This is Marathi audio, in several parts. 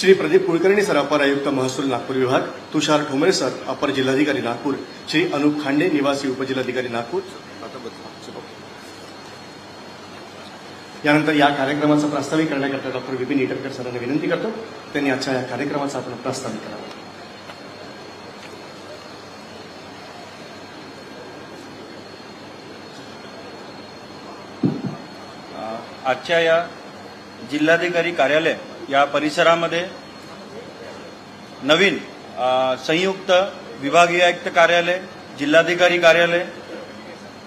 श्री प्रदीप कुलकर्णी सर अपर आयुक्त महसूल नागपूर विभाग तुषार ठोंबरे सर अपर जिल्हाधिकारी नागपूर श्री अनुप खांडे निवासी उपजिल्हाधिकारी नागपूर. यानंतर या कार्यक्रमाचा प्रास्ताविक करण्याकरता डॉक्टर विपिन इटरकर सरांना विनंती करतो. त्यांनी आजच्या या कार्यक्रमाचा आपण प्रास्ताविक करावा. आजच्या या जिल्हाधिकारी कार्यालय या परिसरामध्ये नवीन संयुक्त विभागीय आयुक्त कार्यालय जिल्हाधिकारी कार्यालय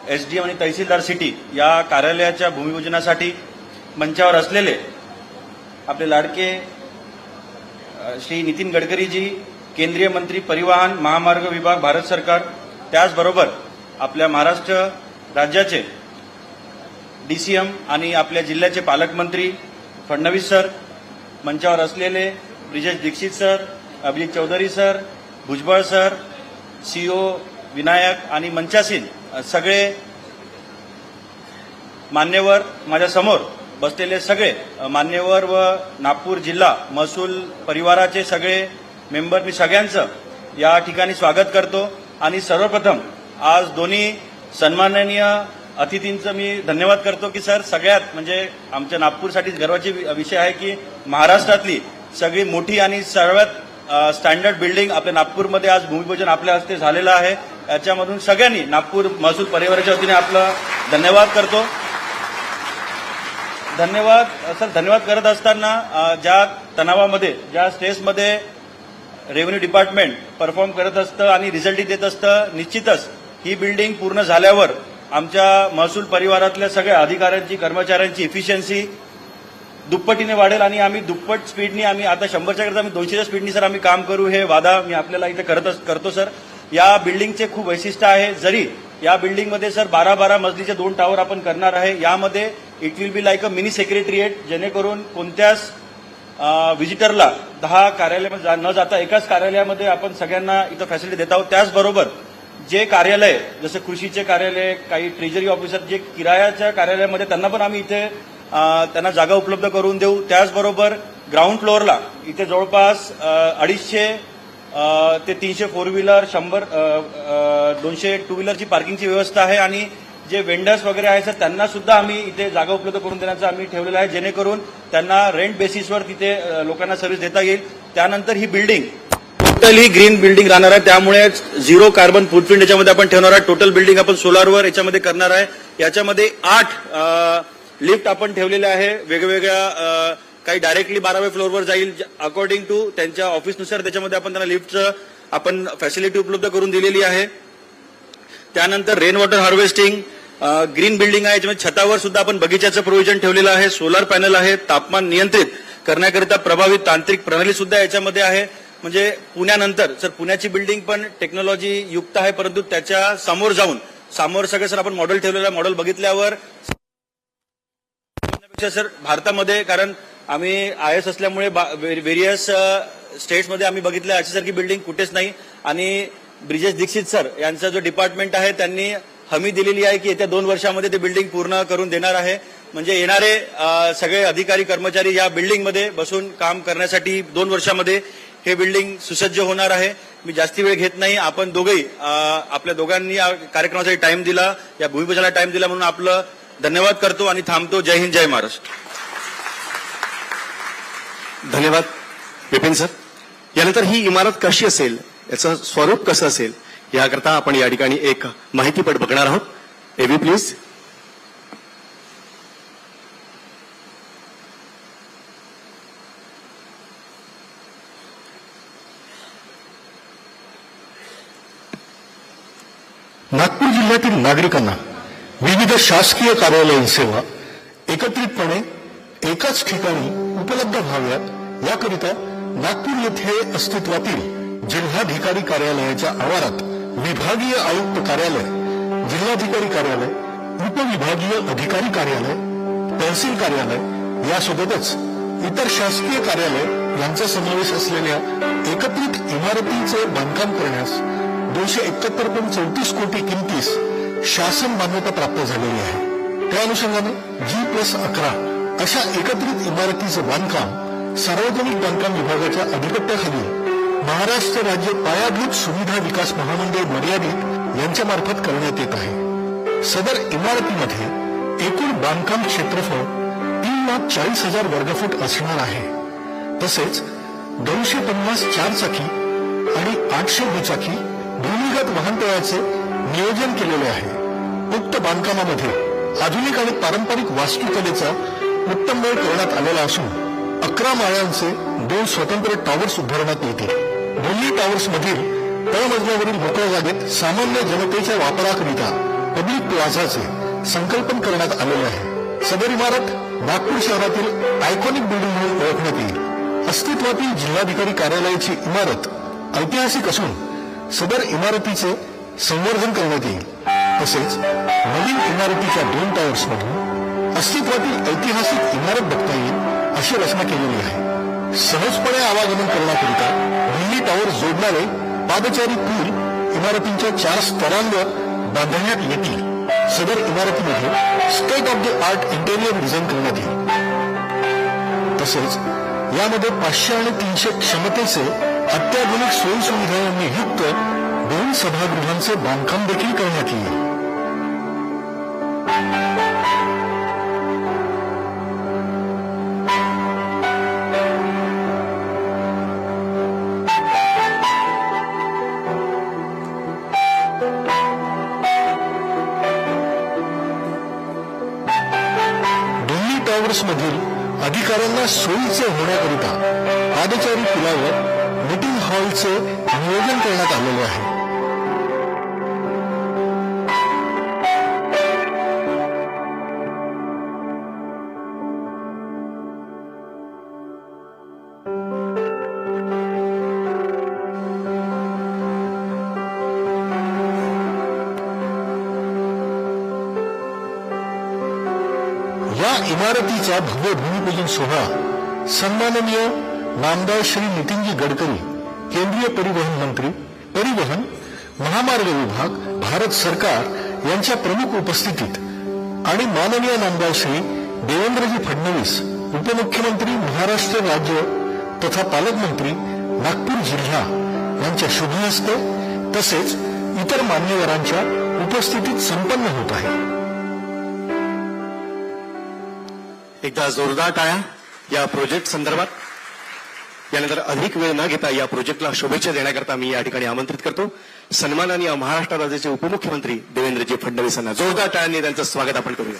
एस डी आणि तहसीलदार सिटी या कार्यालयाच्या भूमिपूजनासाठी मंचावर असलेले आपले लाडके श्री नितीन गडकरीजी केंद्रीय मंत्री परिवहन महामार्ग विभाग भारत सरकार त्याचबरोबर आपल्या महाराष्ट्र राज्याचे डीसीएम आणि आपल्या जिल्ह्याचे पालकमंत्री फडणवीस सर मंचावर असलेले Brijesh Dixit sir Abhijit Chaudhari sir Bhujbal sir CO Vinayak आणि मंचासीन सगळे मान्यवर माझ्यासमोर बसलेले सगळे मान्यवर व नागपूर जिल्हा महसूल परिवाराचे सगळे मेंबर मी सगळ्यांचं या ठिकाणी स्वागत करतो. आणि सर्वप्रथम आज दोन्ही सन्माननीय अतिथींचं मी धन्यवाद करतो की सर सगळ्यात म्हणजे आमच्या नागपूरसाठी गर्वाची वि- विषय आहे की महाराष्ट्रातली सगळी मोठी आणि सर्वात स्टँडर्ड बिल्डिंग आपल्या नागपूरमध्ये आज भूमिपूजन आपल्या हस्ते झालेलं आहे. याच्यामधून सगळ्यांनी नागपूर महसूल परिवाराच्या वतीने आपलं धन्यवाद करतो. धन्यवाद सर धन्यवाद करत असताना ज्या तणावामध्ये ज्या स्ट्रेसमध्ये रेव्हेन्यू डिपार्टमेंट परफॉर्म करत असतं आणि रिझल्टही देत असतं निश्चितच ही बिल्डिंग पूर्ण झाल्यावर आमच्या महसूल परिवारातल्या सगळ्या अधिकाऱ्यांची कर्मचाऱ्यांची इफिशियन्सी दुप्पटीने वाढेल आणि आम्ही दुप्पट स्पीडनी आम्ही आता शंभरच्या करता आम्ही दोनशेच्या स्पीडनी सर आम्ही काम करू. हे वादा मी आपल्याला इथे करत अस- करतो सर. या बिल्डिंगचे खूप वैशिष्ट्य आहे. जरी या बिल्डिंगमध्ये सर बारा बारा मजलीचे दोन टावर आपण करणार आहे यामध्ये it will be like a mini secretariat जेणेकरून कोणत्याच व्हिजिटरला दहा कार्यालयामध्ये जा- न जाता एकाच कार्यालयामध्ये आपण सगळ्यांना इथं फॅसिलिटी देत आहोत. त्याचबरोबर जे कार्यालय जसं कृषीचे कार्यालय काही ट्रेजरी ऑफिसर जे किरायाच्या कार्यालयामध्ये त्यांना पण आम्ही इथे त्यांना जागा उपलब्ध करून देऊ. त्याचबरोबर ग्राउंड फ्लोअरला इथे जवळपास अडीचशे ते तीनशे फोर व्हीलर शंभर दोनशे टू व्हीलरची पार्किंगची व्यवस्था आहे आणि जे वेंडर्स वगैरे आहेत सर त्यांना सुद्धा आम्ही इथे जागा उपलब्ध करून देण्याचं आम्ही ठेवलेलं आहे. जेणेकरून त्यांना रेंट बेसिसवर तिथे लोकांना सर्व्हिस देता येईल. त्यानंतर ही बिल्डिंग टोटली ग्रीन बिल्डिंग राहणार आहे. त्यामुळे झिरो कार्बन फुटप्रिंट याच्यामध्ये आपण ठेवणार आहे. टोटल बिल्डिंग आपण सोलारवर याच्यामध्ये करणार आहे. याच्यामध्ये आठ लिफ्ट आपण ठेवलेले आहे. वेगवेगळ्या काही डायरेक्टली बाराव्या फ्लोअरवर जाईल. अकॉर्डिंग टू त्यांच्या ऑफिसनुसार त्याच्यामध्ये आपण त्यांना लिफ्टचं आपण फॅसिलिटी उपलब्ध करून दिलेली आहे. त्यानंतर rain water harvesting green building आहे. याच्यामध्ये छतावर सुद्धा आपण बगीच्याचं प्रोव्हिजन ठेवलेलं आहे. सोलार पॅनल आहे. तापमान नियंत्रित करण्याकरिता प्रभावित तांत्रिक प्रणाली सुद्धा याच्यामध्ये आहे. म्हणजे पुण्यानंतर सर पुण्याची बिल्डिंग पण टेक्नॉलॉजी युक्त आहे परंतु त्याच्यासमोर जाऊन समोर सगळं सर आपण मॉडेल ठेवलेलं आहे मॉडेल बघितल्यावर सर भारतामध्ये कारण आम्ही आय एस असल्यामुळे व्हेरियस स्टेट्समध्ये आम्ही बघितलं अशीसारखी बिल्डिंग कुठेच नाही. आणि ब्रिजेश दीक्षित सर यांचा जो डिपार्टमेंट आहे त्यांनी हमी दिलेली आहे की येत्या दोन वर्षामध्ये ते बिल्डिंग पूर्ण करून देणार आहे. म्हणजे येणारे सगळे अधिकारी कर्मचारी या बिल्डिंगमध्ये बसून काम करण्यासाठी दोन वर्षामध्ये हे बिल्डिंग सुसज्ज होणार आहे. मी जास्ती वेळ घेत नाही. आपण दोघंही आपल्या दोघांनी या कार्यक्रमासाठी टाइम दिला या भूमिपूजनाला टाइम दिला म्हणून आपलं धन्यवाद करतो आणि थांबतो. जय हिंद जय महाराष्ट्र. धन्यवाद विपिन सर. यानंतर ही इमारत कशी असेल? याचं स्वरूप कसं असेल? याकरता आपण या ठिकाणी एक माहितीपट बघणार आहोत. एव्ही प्लीज. नागपूर जिल्ह्यातील नागरिकांना विविध शासकीय कार्यालयीन सेवा एकत्रितपणे एकाच ठिकाणी उपलब्ध व्हाव्यात. याकरिता नागपूर येथे अस्तित्वातील जिल्हाधिकारी कार्यालयाच्या आवारात विभागीय आयुक्त कार्यालय जिल्हाधिकारी कार्यालय उपविभागीय अधिकारी कार्यालय तहसील कार्यालय यासोबतच इतर शासकीय कार्यालय यांचा समावेश असलेल्या एकत्रित इमारतीचे बांधकाम करण्यास दोनशे एकाहत्तर पॉईंट चौतीस कोटी किमतीस शासन मान्यता प्राप्त झालेली आहे. त्या अनुषंगाने जी प्लस अकरा अशा एकत्रित इमारतीचं बांधकाम सार्वजनिक बांधकाम विभागाच्या अधिपत्याखाली महाराष्ट्र राज्य पायाभूत सुविधा विकास महामंडळ मर्यादित यांच्या मार्फत करण्यात येत आहे. सदर इमारतीमध्ये एकूण बांधकाम क्षेत्रफळ तीन लाख चाळीस हजार वर्गफूट असणार आहे. तसेच दोनशे पन्नास चारचाकी आणि आठशे दुचाकी भूमिगत वाहनतळाचे नियोजन केलेले आहे. उक्त बांधकामामध्ये आधुनिक आणि पारंपरिक वास्तुकलेचा उत्तम वेळ करण्यात आलेला असून अकरा माळ्यांचे दोन स्वतंत्र टॉवर्स उभारण्यात येतील. दोन्ही टॉवर्स मधील तळमजल्यावरील मोकळ्या जागेत सामान्य जनतेच्या वापराकरिता पब्लिक प्लाझाचे संकल्पन करण्यात आलेले आहे. सदर इमारत नागपूर शहरातील आयकॉनिक बिल्डिंग म्हणून ओळखण्यात येईल. अस्तित्वातील जिल्हाधिकारी कार्यालयाची इमारत ऐतिहासिक असून सदर इमारतीचे संवर्धन करण्यात येईल. तसेच नवीन इमारतीच्या दोन टावर्स मधून अस्तित्वातील ऐतिहासिक इमारत बघता येईल अशी रचना केलेली आहे. सहजपणे आवागमन करण्याकरिता दिल्ली टॉवर जोडणारे पादचारी पूल इमारतींच्या चार स्तरांवर बांधण्यात येतील. सदर इमारतीमध्ये state of the art interior design करण्यात येईल. तसेच यामध्ये पाचशे आणि तीनशे क्षमतेचे अत्याधुनिक सोयीसुविधांनी युक्त दोन सभागृहांचे बांधकाम देखील करण्यात येईल. दोन्ही टॉवर्स मधील अधिकाऱ्यांना सोयीचे होण्याकरिता पादचारी पुलावर मीटिंग हॉलचे नियोजन करण्यात आलेले आहे या इमारतीचा भव्य भूमिपूजन सोहळा सन्माननीय नामदार श्री नितीनजी गडकरी केंद्रीय परिवहन मंत्री परिवहन महामार्ग विभाग भारत सरकार यांच्या प्रमुख उपस्थितीत आणि माननीय नामदार श्री देवेंद्रजी फडणवीस उपमुख्यमंत्री महाराष्ट्र राज्य तथा पालकमंत्री नागपूर जिल्हा यांच्या शुभहस्ते तसेच इतर मान्यवरांच्या उपस्थितीत संपन्न होत आहे. एकदा जोरदार टाळ्या या प्रोजेक्ट संदर्भात. यानंतर अधिक वेळ न घेता या प्रोजेक्टला शुभेच्छा देण्याकरता मी या ठिकाणी आमंत्रित करतो. सन्माननीय महाराष्ट्र राज्याचे उपमुख्यमंत्री देवेंद्रजी फडणवीस यांना जोरदार टाळ्यांनी त्यांचं स्वागत आपण करूया.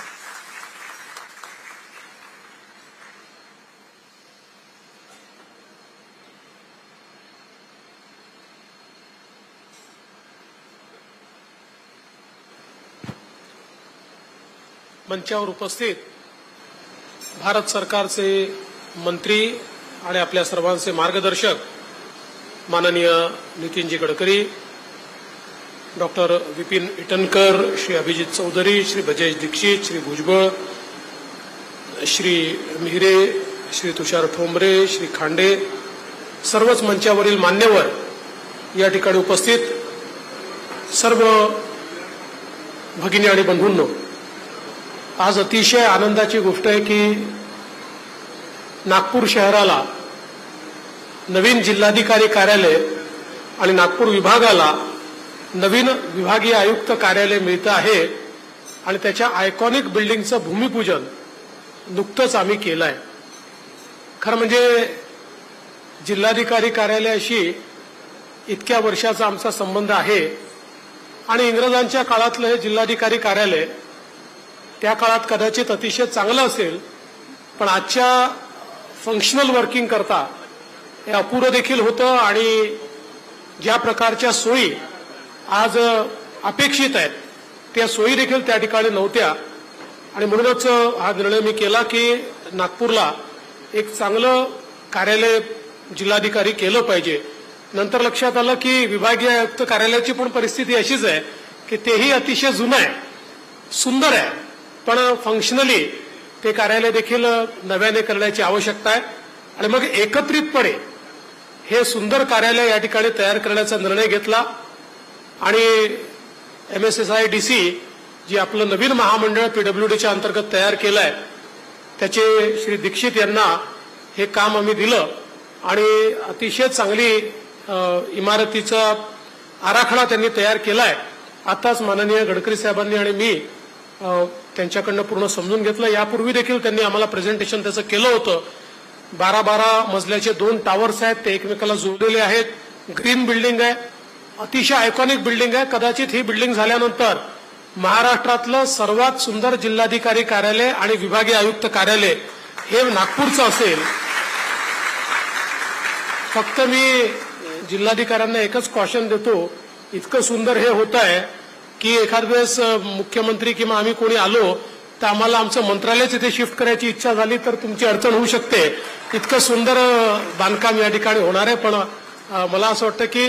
मंचावर उपस्थित भारत सरकारचे मंत्री आणि आपल्या सर्वांचे मार्गदर्शक माननीय नितीनजी गडकरी डॉक्टर विपिन इटनकर श्री अभिजित चौधरी श्री ब्रजेश दीक्षित श्री भुजबळ श्री मिहिरे श्री तुषार ठोंबरे श्री खांडे सर्वच मंचावरील मान्यवर या ठिकाणी उपस्थित सर्व भगिनी आणि बंधूंनो आज अतिशय आनंदाची गोष्ट आहे की नागपूर शहराला नवीन जिल्हाधिकारी कार्यालय आणि नागपूर विभागाला नवीन विभागीय आयुक्त कार्यालय मिळतं आहे आणि त्याच्या आयकॉनिक बिल्डिंगचं भूमिपूजन नुकतंच आम्ही केलं आहे खरं म्हणजे जिल्हाधिकारी कार्यालयाशी इतक्या वर्षाचा आमचा संबंध आहे आणि इंग्रजांच्या काळातलं हे जिल्हाधिकारी कार्यालय त्या काळात कदाचित अतिशय चांगलं असेल पण आजच्या फंक्शनल वर्किंग करता हे अपुरं देखील होतं आणि ज्या प्रकारच्या सोयी आज अपेक्षित आहेत त्या सोयी देखील त्या ठिकाणी नव्हत्या. आणि म्हणूनच हा निर्णय मी केला की नागपूरला एक चांगलं कार्यालय जिल्हाधिकारी केलं पाहिजे. नंतर लक्षात आलं की विभागीय आयुक्त कार्यालयाची पण परिस्थिती अशीच आहे की तेही अतिशय जुनं आहे सुंदर आहे. पण फंक्शनली ते कार्यालय देखील नव्याने करण्याची आवश्यकता आहे. आणि मग एकत्रितपणे हे सुंदर कार्यालय या ठिकाणी तयार करण्याचा निर्णय घेतला. आणि M S S I D C ji आपलं नवीन महामंडळ पीडब्ल्यूडीच्या अंतर्गत तयार केलं आहे त्याचे श्री दीक्षित यांना हे काम आम्ही दिलं. आणि अतिशय चांगली इमारतीचा आराखडा त्यांनी तयार केला आहे आताच माननीय गडकरी साहेबांनी आणि मी त्यांच्याकडनं पूर्ण समजून घेतलं. यापूर्वी देखील त्यांनी आम्हाला प्रेझेंटेशन त्याचं केलं होतं. बारा बारा मजल्याचे दोन टावर्स आहेत ते एकमेकाला जोडलेले आहेत. ग्रीन बिल्डिंग आहे. अतिशय आयकॉनिक बिल्डिंग आहे. कदाचित ही बिल्डिंग झाल्यानंतर महाराष्ट्रातलं सर्वात सुंदर जिल्हाधिकारी कार्यालय आणि विभागीय आयुक्त कार्यालय हे नागपूरचं असेल. फक्त मी जिल्हाधिकाऱ्यांना एकच कॉशन देतो. इतकं सुंदर हे होत आहे की एखाद वेळेस मुख्यमंत्री किंवा आम्ही कोणी आलो तर आम्हाला आमचं मंत्रालयच इथे शिफ्ट करायची इच्छा झाली तर तुमची अडचण होऊ शकते. इतकं सुंदर बांधकाम या ठिकाणी होणार आहे पण मला असं वाटतं की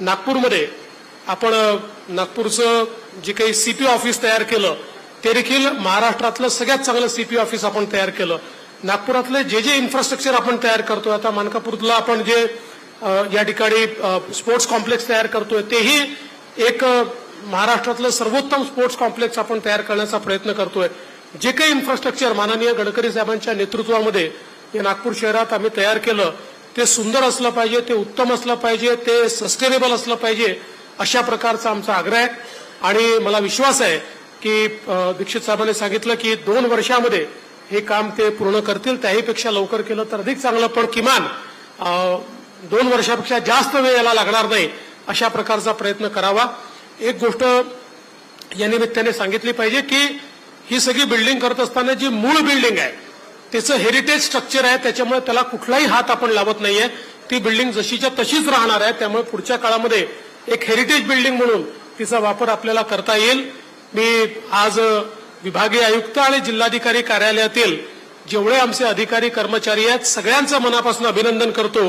नागपूरमध्ये आपण नागपूरचं जे काही सीपी ऑफिस तयार केलं ते देखील महाराष्ट्रातलं सगळ्यात चांगलं सीपी ऑफिस आपण तयार केलं. नागपुरातलं जे जे इन्फ्रास्ट्रक्चर आपण तयार करतोय आता मानकापूरला आपण जे या ठिकाणी स्पोर्ट्स कॉम्प्लेक्स तयार करतोय तेही एक महाराष्ट्रातलं सर्वोत्तम स्पोर्ट्स कॉम्प्लेक्स आपण तयार करण्याचा प्रयत्न करतोय. जे काही इन्फ्रास्ट्रक्चर माननीय गडकरी साहेबांच्या नेतृत्वामध्ये या नागपूर शहरात आम्ही तयार केलं ते सुंदर असलं पाहिजे ते उत्तम असलं पाहिजे ते सस्टेनेबल असलं पाहिजे अशा प्रकारचा आमचा आग्रह आहे. आणि मला विश्वास आहे की दीक्षित साहेबांनी सांगितलं की दोन वर्षामध्ये हे काम ते पूर्ण करतील त्याहीपेक्षा लवकर केलं तर अधिक चांगलं. पण किमान दोन वर्षापेक्षा जास्त वेळ याला लागणार नाही अशा प्रकारचा प्रयत्न करावा. एक गोष्ट या निमित्ताने सांगितली पाहिजे की ही सगळी बिल्डिंग करत असताना जी मूळ बिल्डिंग आहे त्याचं हेरिटेज स्ट्रक्चर आहे त्याच्यामुळे त्याला कुठलाही हात आपण लावत नाहीये. ती बिल्डिंग जशीच्या तशीच राहणार आहे. त्यामुळे पुढच्या काळामध्ये एक हेरिटेज बिल्डिंग म्हणून तिचा वापर आपल्याला करता येईल. मी आज विभागीय आयुक्त आणि जिल्हाधिकारी कार्यालयातील जेवढे आमचे अधिकारी कर्मचारी आहेत सगळ्यांचं मनापासून अभिनंदन करतो.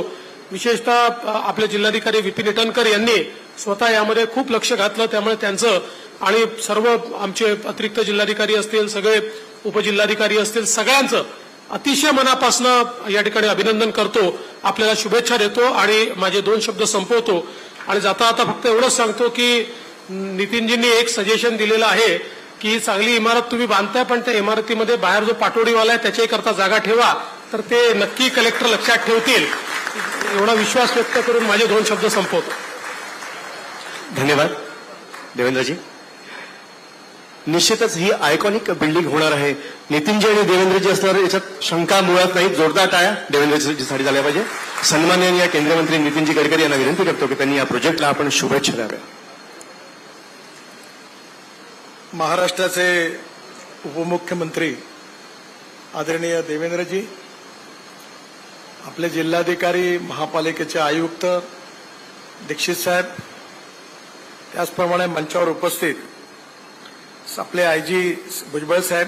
विशेषतः आपले जिल्हाधिकारी विपिन इटनकर यांनी स्वतः यामध्ये खूप लक्ष घातलं. त्यामुळे त्यांचं आणि सर्व आमचे अतिरिक्त जिल्हाधिकारी असतील सगळे उपजिल्हाधिकारी असतील सगळ्यांचं अतिशय मनापासून या ठिकाणी अभिनंदन करतो. आपल्याला शुभेच्छा देतो आणि माझे दोन शब्द संपवतो. आणि जाता आता फक्त एवढंच सांगतो की नितीनजींनी एक सजेशन दिलेलं आहे की चांगली इमारत तुम्ही बांधताय पण त्या इमारतीमध्ये बाहेर जो पाटोडीवाला आहे त्याच्याही करता जागा ठेवा. तर ते नक्की कलेक्टर लक्षात ठेवतील. एवढा विश्वास व्यक्त करून माझे दोन शब्द संपवतो. धन्यवाद. देवेंद्रजी. निश्चितच ही आयकॉनिक बिल्डिंग होणार आहे. नितीनजी आणि देवेंद्रजी असणार याच्यात शंका मुळात नाही जोरदार टाळ्या देवेंद्रजीसाठी झाल्या पाहिजे. सन्माननीय या केंद्रीय मंत्री नितीनजी गडकरी यांना विनंती करतो की त्यांनी या प्रोजेक्टला आपण शुभेच्छा द्याव्या. महाराष्ट्राचे उपमुख्यमंत्री आदरणीय देवेंद्रजी आपले जिल्हाधिकारी महापालिकेचे आयुक्त दीक्षित साहेब त्याचप्रमाणे मंचावर उपस्थित आपले आय जी भुजबळ साहेब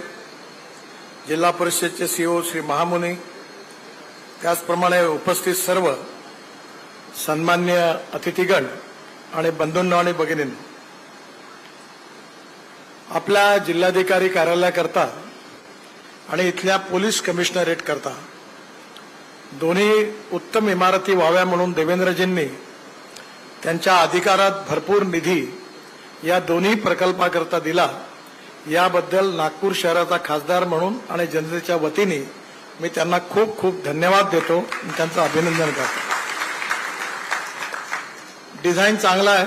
जिल्हा परिषदेचे सीओ श्री महामुनी त्याचप्रमाणे उपस्थित सर्व सन्मान्य अतिथीगण आणि बंधूंना आणि भगिनींनो. आपल्या जिल्हाधिकारी कार्यालयाकरता आणि इथल्या पोलीस कमिशनरेट करता दोन्ही उत्तम इमारती व्हाव्या म्हणून देवेंद्रजींनी त्यांच्या अधिकारात भरपूर निधी या दोन्ही प्रकल्पाकरता दिला. याबद्दल नागपूर शहराचा खासदार म्हणून आणि जनतेच्या वतीने मी त्यांना खूप खूप धन्यवाद देतो त्यांचं अभिनंदन करतो. डिझाईन चांगला आहे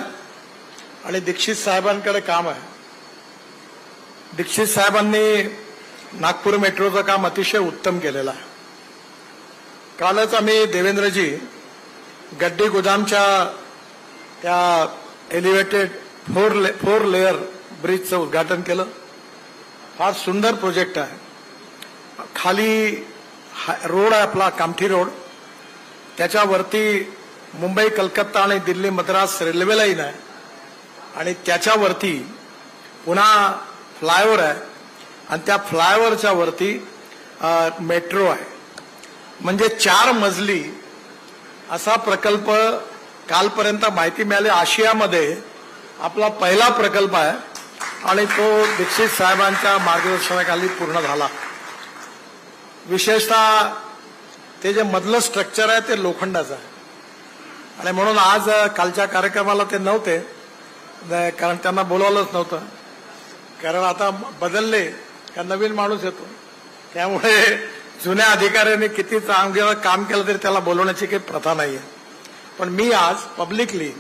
आणि दीक्षित साहेबांकडे काम आहे. दीक्षित साहेबांनी नागपूर मेट्रोचं काम अतिशय उत्तम केलेलं आहे. कालच आम्ही देवेंद्रजी गड्डी गोदामच्या त्या elevated four lay four layer ब्रिजचं उद्घाटन केलं. फार सुंदर प्रोजेक्ट आहे. खाली रोड आहे आपला कामठी रोड. त्याच्यावरती मुंबई कलकत्ता आणि दिल्ली मद्रास रेल्वे लाईन आहे. आणि त्याच्यावरती पुन्हा फ्लायओव्हर आहे. आणि त्या फ्लायओव्हरच्या वरती मेट्रो आहे. म्हणजे चार मजली असा प्रकल्प कालपर्यंत माहिती मिळाली. आशियामध्ये आपला पहिला प्रकल्प आहे आणि तो दीक्षित साहेबांच्या मार्गदर्शनाखाली पूर्ण झाला. विशेषतः ते जे मधलं स्ट्रक्चर आहे ते लोखंडाचं आहे. आणि म्हणून आज कालच्या कार्यक्रमाला ते नव्हते. कारण त्यांना बोलावलंच नव्हतं. कारण आता बदलले का नवीन माणूस येतो. त्यामुळे जुन्या अधिकाऱ्यांनी किती चांगलं काम केलं तरी त्याला बोलवण्याची काही प्रथा नाहीये. पण मी आज पब्लिकली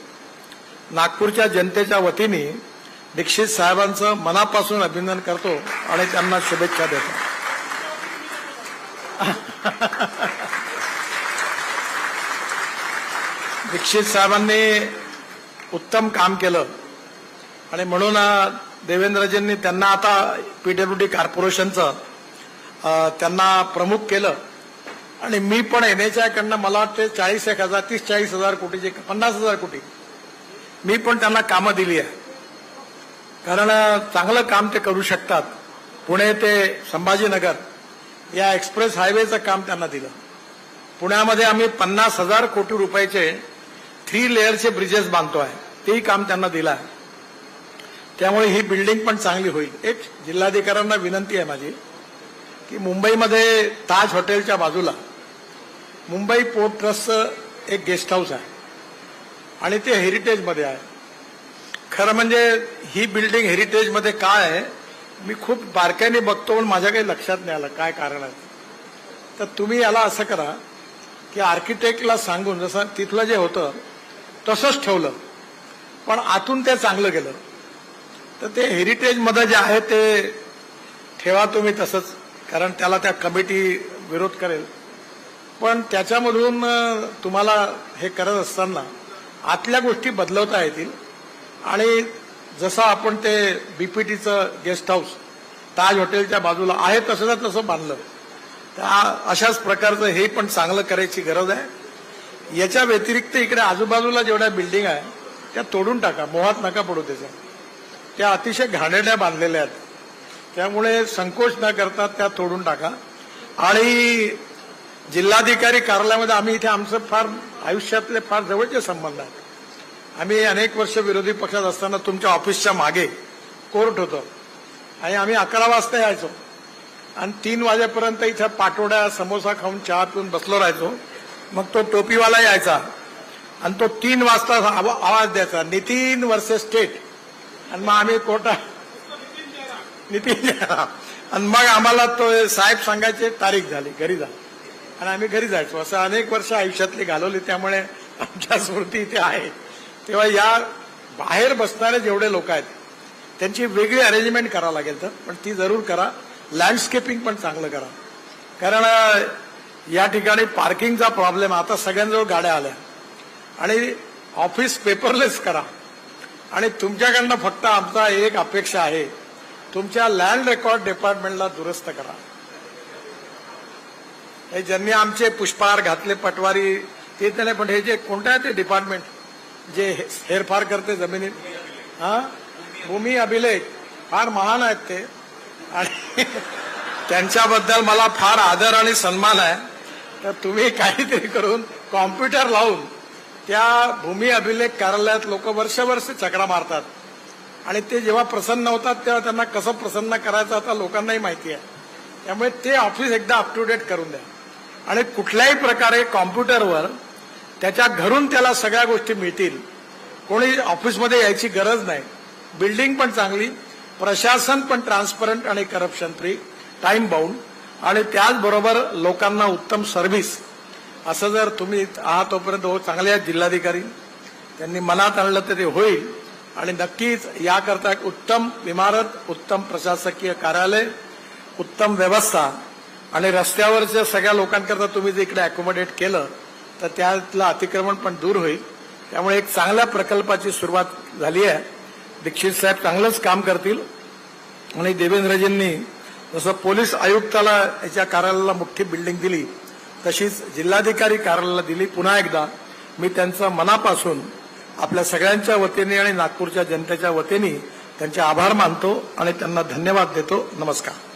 नागपूरच्या जनतेच्या वतीने दीक्षित साहेबांचं मनापासून अभिनंदन करतो आणि त्यांना शुभेच्छा देतो. दीक्षित साहेबांनी उत्तम काम केलं. आणि म्हणून देवेंद्रजींनी त्यांना आता पीडब्ल्यूडी कॉर्पोरेशनचं त्यांना प्रमुख केलं. आणि मी पण एन एच आयकडनं मला वाटते चाळीस एक हजार तीस चाळीस हजार कोटीचे पन्नास हजार कोटी मी पण त्यांना कामं दिली आहे. कारण चांगलं काम ते करू शकतात. पुणे ते संभाजीनगर या एक्सप्रेस हायवेचं काम त्यांना दिलं. पुण्यामध्ये आम्ही पन्नास हजार कोटी रुपयाचे थ्री लेअरचे ब्रिजेस बांधतो आहे. तेही काम त्यांना दिलं आहे. त्यामुळे ही बिल्डिंग पण चांगली होईल. एक जिल्हाधिकाऱ्यांना विनंती आहे माझी. की मुंबईमध्ये ताज हॉटेलच्या बाजूला मुंबई पोर्ट ट्रस्टचं एक गेस्ट हाऊस आहे. आणि ते हेरिटेजमध्ये आहे. खरं म्हणजे ही बिल्डिंग हेरिटेजमध्ये काय आहे मी खूप बारकाईने बघतो पण माझ्या काही लक्षात नाही आलं काय कारण आहे. तर तुम्ही याला असं करा की आर्किटेक्टला सांगून जसं तिथलं जे होतं तसंच ठेवलं. पण आतून ते चांगलं गेलं. तर ते हेरिटेजमध्ये जे आहे ते ठेवा तुम्ही तसंच. कारण त्याला त्या कमिटी विरोध करेल. पण त्याच्यामधून तुम्हाला हे करत असताना आतल्या गोष्टी बदलवता येतील. आणि जसं आपण ते बीपीटीचं गेस्ट हाऊस ताज हॉटेलच्या बाजूला आहे तसं तसं बांधलं. त्या अशाच प्रकारचं हे पण चांगलं करायची गरज आहे. याच्या व्यतिरिक्त इकडे आजूबाजूला जेवढ्या बिल्डिंग आहे त्या तोडून टाका मोहात नका पडू त्याच्या. त्या अतिशय घाणेरड्या बांधलेल्या आहेत. त्यामुळे संकोच न करता त्या तोडून टाका. आणि जिल्हाधिकारी कार्यालयामध्ये आम्ही इथे आमचं फार आयुष्यातले फार जवळचे संबंध आहेत. आम्ही अनेक वर्ष विरोधी पक्षात असताना तुमच्या ऑफिसच्या मागे कोर्ट होतं. आणि आम्ही अकरा वाजता यायचो. आणि तीन वाजेपर्यंत इथं पाटोड्या समोसा खाऊन चहा पिऊन बसलो राहायचो. मग तो टोपीवाला यायचा. आणि तो तीन वाजता आवा- आवाज द्यायचा. Nitin versus state. आणि मग आम्ही कोर्टात नितीन आणि मग आम्हाला तो साहेब सांगायचे तारीख झाली घरी जा. आणि आम्ही घरी जायचो. असं अनेक वर्ष आयुष्यातली घालवली त्यामुळे आमच्या स्मृती इथे आहे. तेव्हा या बाहेर बसणारे जेवढे लोक आहेत त्यांची वेगळी अरेंजमेंट करावं लागेल तर पण ती जरूर करा. लँडस्केपिंग पण चांगलं करा. कारण या ठिकाणी पार्किंगचा प्रॉब्लेम आता सगळ्यांजवळ गाड्या आल्या. आणि ऑफिस पेपरलेस करा. आणि तुमच्याकडनं फक्त आमचा एक अपेक्षा आहे तुमच्या लँड रेकॉर्ड डिपार्टमेंटला दुरुस्त करा. हे ज्यांनी आमचे पुष्पहार घातले पटवारी ते नाही पण हे जे कोणतं आहे ते डिपार्टमेंट जे हे- हेरफार करते जमिनीत? हा? भूमी अभिलेख. फार महान आहेत ते. आणि त्यांच्याबद्दल मला फार आदर आणि सन्मान आहे. तर तुम्ही काहीतरी करून कॉम्प्युटर लावून त्या भूमी अभिलेख कार्यालयात लोक वर्ष वर्ष मारतात. आणि ते जेव्हा प्रसन्न होतात तेव्हा त्यांना कसं प्रसन्न करायचं आता लोकांनाही माहिती आहे. त्यामुळे ते ऑफिस एकदा अप टू डेट करून द्या. आणि कुठल्याही प्रकारे कॉम्प्युटरवर त्याच्या घरून त्याला सगळ्या गोष्टी मिळतील. कोणी ऑफिसमध्ये यायची गरज नाही. बिल्डिंग पण चांगली प्रशासन पण ट्रान्सपरंट आणि करप्शन फ्री टाइम बाउंड आणि त्याचबरोबर लोकांना उत्तम सर्व्हिस असं जर तुम्ही आहात तोपर्यंत हो चांगले आहेत जिल्हाधिकारी. त्यांनी मनात आणलं तर ते होईल. आणि नक्कीच याकरता एक उत्तम इमारत उत्तम प्रशासकीय कार्यालय उत्तम व्यवस्था आणि रस्त्यावरच्या सगळ्या लोकांकरता तुम्ही जे इकडे अकोमोडेट केलं तर त्यातलं अतिक्रमण पण दूर होईल. त्यामुळे एक चांगल्या प्रकल्पाची सुरुवात झाली आहे. दीक्षित साहेब चांगलंच काम करतील. आणि देवेंद्रजींनी जसं पोलीस आयुक्ताला याच्या कार्यालयाला मोठी बिल्डिंग दिली तशीच जिल्हाधिकारी कार्यालयाला दिली पुन्हा एकदा. मी त्यांचं मनापासून आपल्या सगळ्यांच्या वतीने आणि नागपूरच्या जनतेच्या वतीने त्यांचे आभार मानतो आणि त्यांना धन्यवाद देतो. नमस्कार.